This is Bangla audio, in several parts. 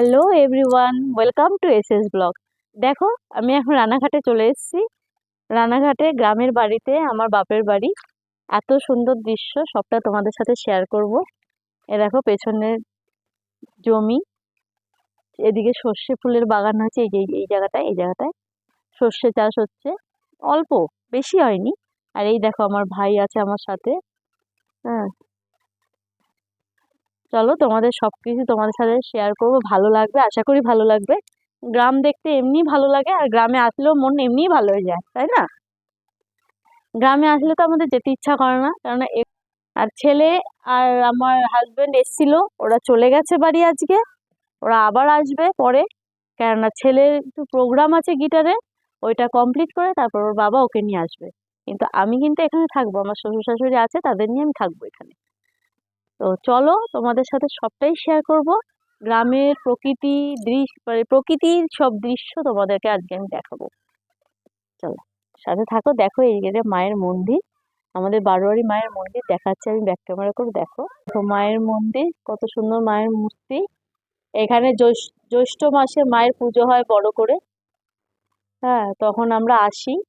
Hello everyone welcome to S S blog দেখো, আমি এখন রানাঘাটে চলে এসেছি। রানাঘাটে গ্রামের বাড়িতে আমার বাপের বাড়ি। এত সুন্দর দৃশ্য, সবটা তোমাদের সাথে শেয়ার করব। এ দেখো, পেছনের জমি। এদিকে সর্ষে ফুলের বাগান হচ্ছে এই যে, এই জায়গাটায় এই জায়গাটায়। সর্ষে চাষ হচ্ছে। অল্প, বেশি হয়নি। আর এই দেখো, আমার ভাই আছে আমার সাথে। হ্যাঁ। চলো তোমাদের সব কিছু তোমাদের সাথে শেয়ার করব, ভালো লাগবে, আশা করি ভালো লাগবে। গ্রাম দেখতে এমনি ভালো লাগে, আর গ্রামে আসলেও মন এমনিই ভালো হয়ে যায়, তাই না? গ্রামে আসলে তো আমাদের যেতে ইচ্ছা করে না কারণ আর ছেলে আর আমার হাজবেন্ড এসছিল, ওরা চলে গেছে বাড়ি আজকে, ওরা আবার আসবে পরে, কেননা ছেলের একটু প্রোগ্রাম আছে গিটারে ওইটা কমপ্লিট করে তারপর ওর বাবা ওকে নিয়ে আসবে। কিন্তু আমি কিন্তু এখানে থাকব, আমার শ্বশুর শাশুড়ি আছে, তাদের নিয়ে আমি থাকব এখানে। তো চলো তোমাদের সাথে সবটাই শেয়ার করব। গ্রামের প্রকৃতি দৃশ্য মানে প্রকৃতির সব দৃশ্য তোমাদেরকে আজকে আমি দেখাবো। চলো, সাথে থাকো, দেখো এই যে মায়ের মন্দির। আমাদের বারোয়ারি মায়ের মন্দির দেখাচ্ছে, আমি ব্যাক ক্যামেরা করে দেখো। তো মায়ের মন্দির, কত সুন্দর মায়ের মূর্তি। এখানে জ্যৈষ- জ্যৈষ্ঠ মাসে মায়ের পুজো হয় বড় করে। হ্যাঁ তখন আমরা আসি।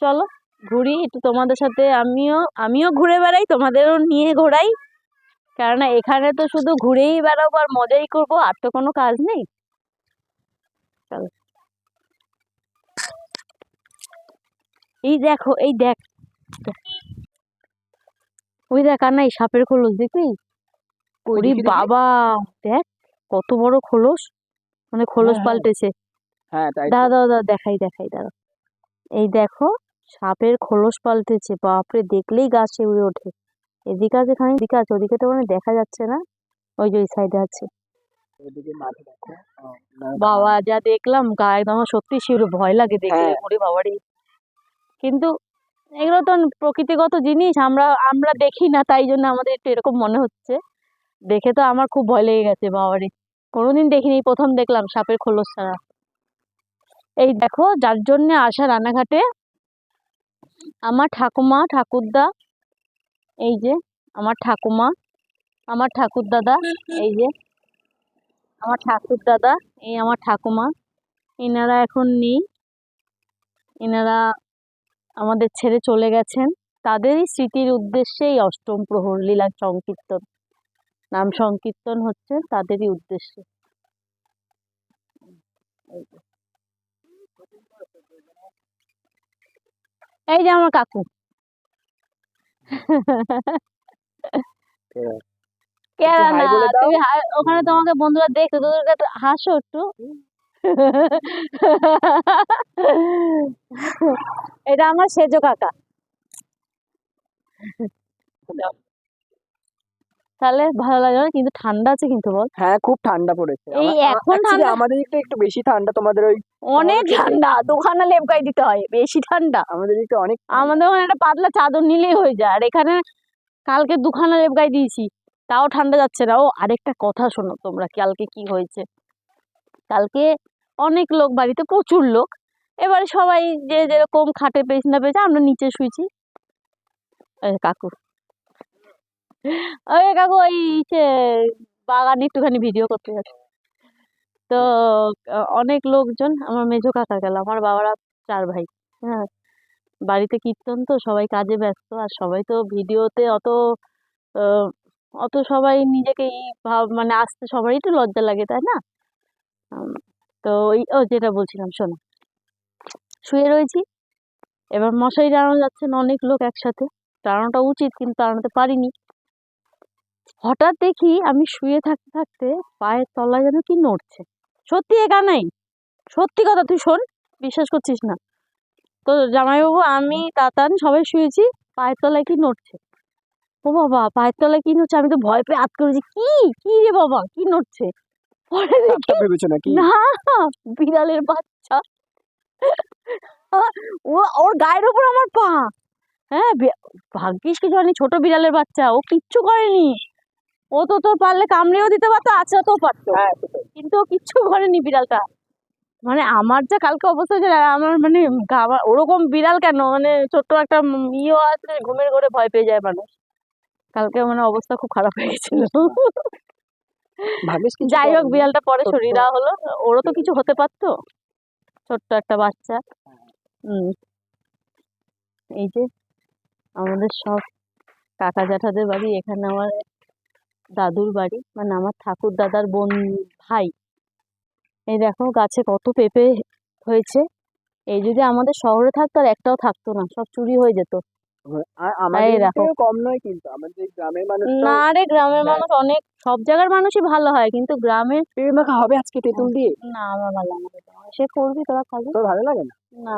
চলো, ঘুরি, একটু তোমাদের সাথে আমিও আমিও ঘুরে বেড়াই, তোমাদেরও নিয়ে ঘোরাই। কেননা এখানে তো শুধু ঘুরেই বেড়াবো আর মজাই করব আর তো কোনো কাজ নেই চলো এই দেখো এই দেখ। ওই দেখ আর নাই সাপের খোলস দেখবি কই ওরে। বাবা দেখ কত বড় খোলস মানে খোলস হ্যাঁ, হ্যাঁ। পাল্টেছে হ্যাঁ। দাঁড়া দাঁড়া দাঁড়া, দেখাই দেখাই দাঁড়া এই দেখো সাপের খোলস পাল্টেছে বাপরে দেখলেই গা শিউরে ওঠে এদিকে আছে এখানে এদিকে আছে ওদিকে তো মানে দেখা যাচ্ছে না। ওই যে ওই সাইডে আছে। দেখো বাবা যা দেখলাম গা একদম আমার সত্যি শিউরে ভয় লাগে দেখলে হ্যাঁ। ওরে বাবারে কিন্তু এগুলো তো প্রকৃতিগত জিনিস আমরা আমরা দেখি না তাই জন্য আমাদের একটু এরকম মনে হচ্ছে। দেখে তো আমার খুব ভয় লেগে গেছে বাবারে কোনোদিন দেখিনি প্রথম দেখলাম সাপের খোলস ছাড়া। এই দেখো যার জন্য আসা রানাঘাটে আমার ঠাকুমা ঠাকুরদা এই যে আমার ঠাকুমা, আমার ঠাকুর দাদা এই যে আমার ঠাকুর দাদা এই আমার ঠাকুমা। এনারা এখন নেই। এনারা আমাদের ছেড়ে চলে গেছেন। তাদেরই স্মৃতির উদ্দেশ্যে এই অষ্টম প্রহর লীলা সংকীর্তন। নাম সংকীর্তন হচ্ছে তাদেরই উদ্দেশ্যে। এই যে। আমার কাকু। না। তুমি ওখানে তোমাকে বন্ধুরা দেখছ একটু হাসো একটু। এটা আমার সেজো কাকা। তাহলে ভালো লাগে না? কিন্তু ঠান্ডা আছে কিন্তু বল। হ্যাঁ খুব ঠান্ডা পড়েছে। এই এখন ঠান্ডা? আমাদের একটু বেশি ঠান্ডা। তোমাদের ওই অনেক ঠান্ডা। দোকানে লেপকাই দিতে হয় বেশি ঠান্ডা। আমাদের দিকটা অনেক আমাদের ওখানে একটা পাতলা চাদর নিলেই হয়ে যায় আর এখানে কালকে দুখানা লেপকাই দিয়েছি তাও ঠান্ডা যাচ্ছে না। ও আরেকটা কথা শোনো তোমরা কালকে কি হয়েছে? কালকে অনেক লোক বাড়িতে প্রচুর লোক। এবারে সবাই যে যেরকম খাটে পেয়েছে না পেয়েছে আমরা নিচে শুয়েছি। কাকু। ওই কাকু ওই সে বাগানে একটুখানি ভিডিও করতে যাচ্ছে। তো অনেক লোকজন, আমার মেজো কাকা গেল, আমার বাবারা চার ভাই হ্যাঁ। বাড়িতে কীর্তন তো, সবাই কাজে ব্যস্ত, আর সবাই তো ভিডিওতে অত অত সবাই নিজেকে ই ভাব মানে আসতে সবারই তো লজ্জা লাগে, তাই না? তো ওই, ও যেটা বলছিলাম, শোনো। শুয়ে রয়েছি, এবার মশারি টানানো যাচ্ছে না, অনেক লোক একসাথে টানানোটা উচিত, কিন্তু টানাতে পারিনি। হঠাৎ দেখি আমি শুয়ে থাকতে থাকতে পায়ের তলায় যেন কি নড়ছে। সত্যি একা নাই সত্যি কথা তুই শোন বিশ্বাস করছিস না। তো জামাইবাবু আমি তাতান সবাই শুয়েছি পায়ের তলায় কি নড়ছে? ও বাবা পায়ের তলায় কি নড়ছে? আমি তো ভয় পেয়ে আত করেছি। কি? কি রে বাবা? কি নড়ছে? পরে দেখি না বিড়ালের বাচ্চা। ও ওর গায়ের উপর আমার পা। হ্যাঁ ভাগ্যিস কিছু হয়নি ছোট বিড়ালের বাচ্চা ও কিচ্ছু করেনি। ও তো তোর পারলে কামড়েও দিতে পারতো আছড়াতেও পারতো। হ্যাঁ কিন্তু কিচ্ছু করেনি বিড়ালটা। মানে আমার যা কালকে অবস্থা হয়েছে আমার মানে ওরকম বিড়াল কেন? মানে ছোট্ট একটা ইয়েও আছে ঘুমের ঘরে ভয় পেয়ে যায় মানুষ। কালকে মানে অবস্থা খুব খারাপ হয়ে গেছিল। যাই হোক বিড়ালটা পরে। সরিয়ে দেওয়া হলো। ওরও তো কিছু হতে পারতো। ছোট্ট একটা বাচ্চা। হুম। এই যে আমাদের সব কাকা জ্যাঠাদের বাড়ি এখানে আমার দাদুর বাড়ি মানে আমার ঠাকুর দাদার বোন ভাই। এই দেখো গাছে কত পেঁপে হয়েছে। এই যদি আমাদের শহরে থাকতো আর একটাও থাকতো না সব চুরি হয়ে যেত। আর আমাদের দেখো। থেকেও কম নয় কিন্তু আমাদের গ্রামের মানুষ না রে গ্রামের মানুষ অনেক সব জায়গার মানুষই ভালো হয় কিন্তু মাখা হবে আজকে তেঁতুল দিয়ে? না আমার ভালো লাগে সে করবি তোরা খাবি। তোর ভালো লাগে না? না।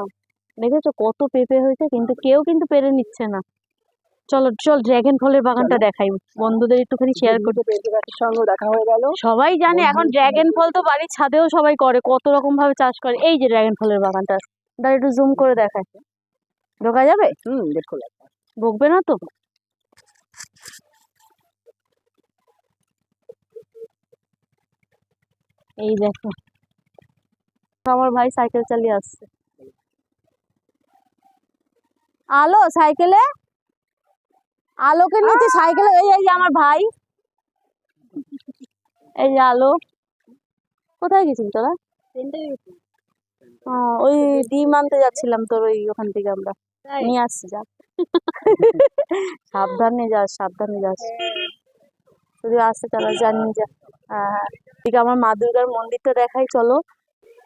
দেখেছ কত পেঁপে হয়েছে কিন্তু কেউ কিন্তু পেরে নিচ্ছে না। চলো চল ড্রাগন ফলের বাগানটা দেখাই। বন্ধুদের একটুখানি শেয়ার করি দুটো পেঁপে গাছের সঙ্গে দেখা হয়ে গেল। সবাই জানে এখন ড্রাগন ফল তো বাড়ির ছাদেও সবাই করে কত রকম ভাবে চাষ করে। এই যে ড্রাগন ফলের বাগানটা। দাঁড়া একটু জুম করে দেখায় ঢোকা যাবে? হুম খোলা বকবে না তো? এই দেখো। আমার ভাই সাইকেল চালিয়ে আসছে। আলো সাইকেলে? আলোকে নিচে সাইকেল এই এই আমার ভাই। এই যে আলো। কোথায় গেছিস তোরা? ওই ডিম আনতে যাচ্ছিলাম তোর ওই ওখান থেকে আমরা। নিয়ে আসছি যা। সাবধানে যাস সাবধানে যাস। শুধু আসতে চালা জানি যা। হ্যাঁ হ্যাঁ। ঠিক আমার মা দুর্গার মন্দিরটা দেখাই চলো।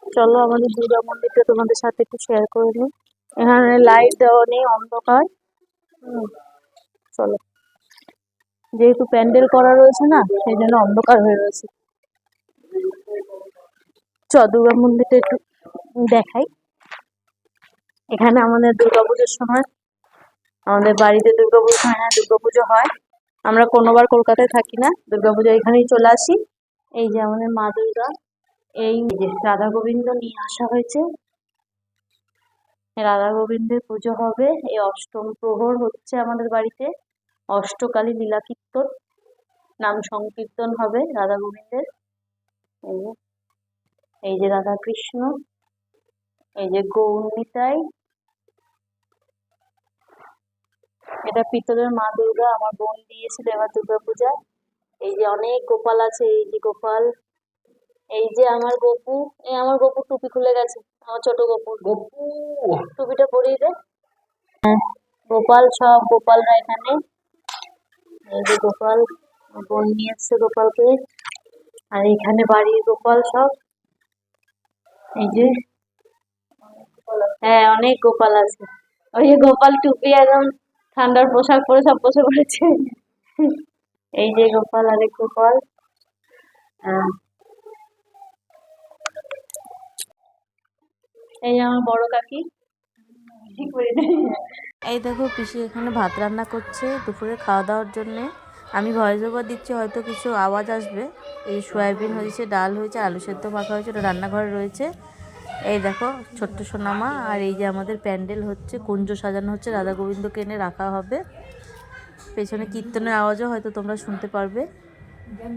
চলো আমাদের দুর্গা মন্দিরটা তোমাদের সাথে একটু শেয়ার করে নিই। এখানে লাইট দেওয়া নেই অন্ধকার। হুম, চলো। যেহেতু প্যান্ডেল করা রয়েছে না, সেই জন্য অন্ধকার হয়ে রয়েছে। চ দুর্গা মন্দিরটা একটু দেখাই। এখানে আমাদের দুর্গাপুজোর সময়, আমাদের বাড়িতে দুর্গাপুজো হয় না, দুর্গাপুজো হয়। আমরা কোনোবার কলকাতায় থাকি না, দুর্গাপুজো এখানেই চলে আসি। এই যে আমাদের মা দুর্গা, এই যে রাধা গোবিন্দ নিয়ে আসা হয়েছে। রাধা গোবিন্দের পুজো হবে, এই অষ্টম প্রহর হচ্ছে আমাদের বাড়িতে। অষ্টকালী লীলা কীর্তন নাম সংকীর্তন হবে রাধা গোবিন্দের। এই যে রাধা কৃষ্ণ এই যে গৌরনিতাই। এটা পিতলের মা দুর্গা আমার বোন দিয়েছিল এবার দুর্গা পূজা। এই যে অনেক গোপাল আছে এই যে গোপাল। এই যে আমার গপু এই আমার গপু টুপি খুলে গেছে আমার ছোট গপুর গপু? টুপিটা পরিয়ে দে। হ্যাঁ, গোপাল সব গোপালরা এখানে। এই যে গোপাল, বোন নিয়ে এসছে গোপালকে। আর এখানে বাড়ির গোপাল সব। এই যে হ্যাঁ অনেক গোপাল আছে। ওই যে গোপাল, টুপি একদম ঠান্ডার পোশাক পরে সব বসে পড়েছে। এই যে গোপাল, আরেক গোপাল। এই যে আমার বড় কাকি। করে দে। এই দেখো পিসি এখানে ভাত রান্না করছে দুপুরে খাওয়া দাওয়ার জন্যে। আমি ভয়েস ওভার দিচ্ছি হয়তো কিছু আওয়াজ আসবে। এই সয়াবিন হয়েছে ডাল হয়েছে আলু সেদ্ধ মাখা হয়েছে ওটা রান্নাঘরে রয়েছে। এই দেখো ছোট্ট সোনামা আর এই যে আমাদের প্যান্ডেল হচ্ছে কুঞ্জ সাজানো হচ্ছে রাধা গোবিন্দকে এনে রাখা হবে। পেছনে কীর্তনের আওয়াজও হয়তো তোমরা শুনতে পারবে।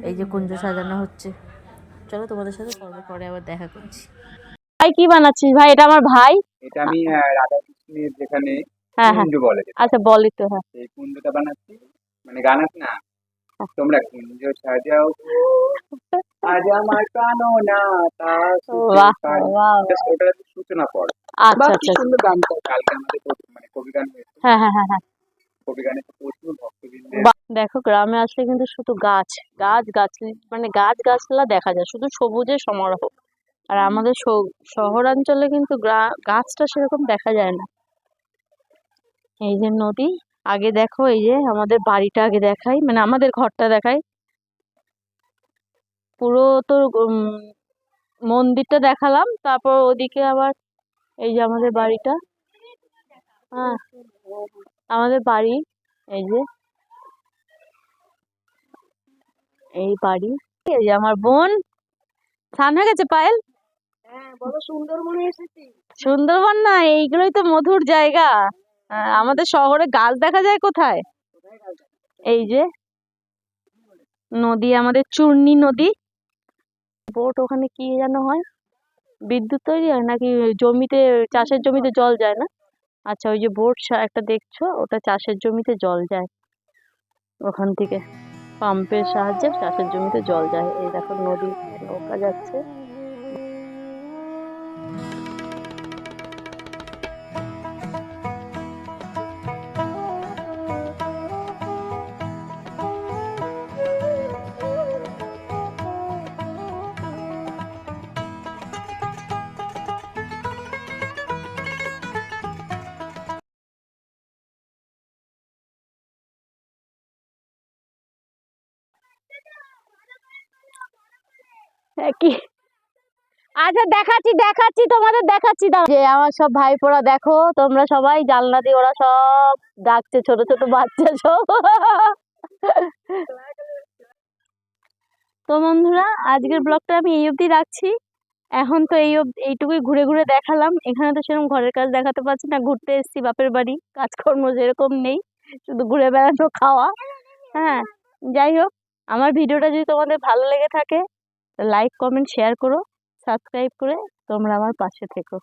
এই যে কুঞ্জ সাজানো হচ্ছে। চলো তোমাদের সাথে পরে পরে আবার দেখা করছি। ভাই কি বানাচ্ছিস? ভাই এটা আমার ভাই। এটা আমি আহ, রাধাকৃষ্ণের যেখানে হ্যাঁ হ্যাঁ। কুঞ্জ বলে আচ্ছা বলি তো হ্যাঁ। সেই কুঞ্জটা বানাচ্ছি। মানে গান না? তোমরা কুঞ্জ সাজাও। আজ আমার তা সুখের বাহ Just ওটার সূচনা পর আচ্ছা আচ্ছা সুন্দর গানটা কালকে আমাদের মানে কবি গান হয়েছে। হ্যাঁ হ্যাঁ হ্যাঁ হ্যাঁ। কবি গানে তো প্রচুর ভক্তবৃন্দের। বাহ, দেখো গ্রামে আসলে কিন্তু শুধু গাছ গাছ গাছ মানে গাছ গাছলা দেখা যায়। শুধু সবুজের সমারোহ। আর আমাদের শহরাঞ্চলে কিন্তু গাছটা সেরকম দেখা যায় না। এই যে নদী আগে দেখো এই যে আমাদের বাড়িটা আগে দেখাই মানে আমাদের ঘরটা দেখাই। পুরো তো মন্দিরটা দেখালাম তারপর ওদিকে আবার এই যে আমাদের বাড়িটা। হ্যাঁ আমাদের বাড়ি এই যে। এই বাড়ি এই যে আমার বোন। স্নান হয়ে গেছে পায়েল? হ্যাঁ সুন্দরবনে এসেছি। সুন্দরবন না এইগুলোই তো মধুর জায়গা। আমাদের শহরে গাছ দেখা যায় কোথায়? এই যে, নদী, আমাদের চূর্ণি নদী। বোট ওখানে কি যেন হয়? বিদ্যুৎ তৈরি হয় নাকি জমিতে, চাষের জমিতে জল যায় না? আচ্ছা ওই যে বোট একটা দেখছ? ওটা চাষের জমিতে জল যায়। ওখান থেকে পাম্পের সাহায্যে চাষের জমিতে জল যায়। এই দেখো নদী, নৌকা যাচ্ছে। কি? আচ্ছা দেখাচ্ছি দেখাচ্ছি, তোমাদের দেখাচ্ছি যে আমার সব ভাইপোরা দেখো, তোমরা সবাই জানলা দিয়ে ওরা সব ডাকছে, ছোট ছোট বাচ্চা সব। তো বন্ধুরা, আজকের ব্লগটা আমি এই অবধি রাখছি। এখন তো এই অব, এইটুকুই ঘুরে ঘুরে দেখালাম। এখানে তো সেরকম ঘরের কাজ দেখাতে পারছি না, ঘুরতে এসেছি বাপের বাড়ি, কাজকর্ম যেরকম নেই, শুধু ঘুরে বেড়ানো খাওয়া। হ্যাঁ যাই হোক, আমার ভিডিওটা যদি তোমাদের ভালো লেগে থাকে লাইক কমেন্ট শেয়ার করো সাবস্ক্রাইব করে তোমরা আমার পাশে থেকো।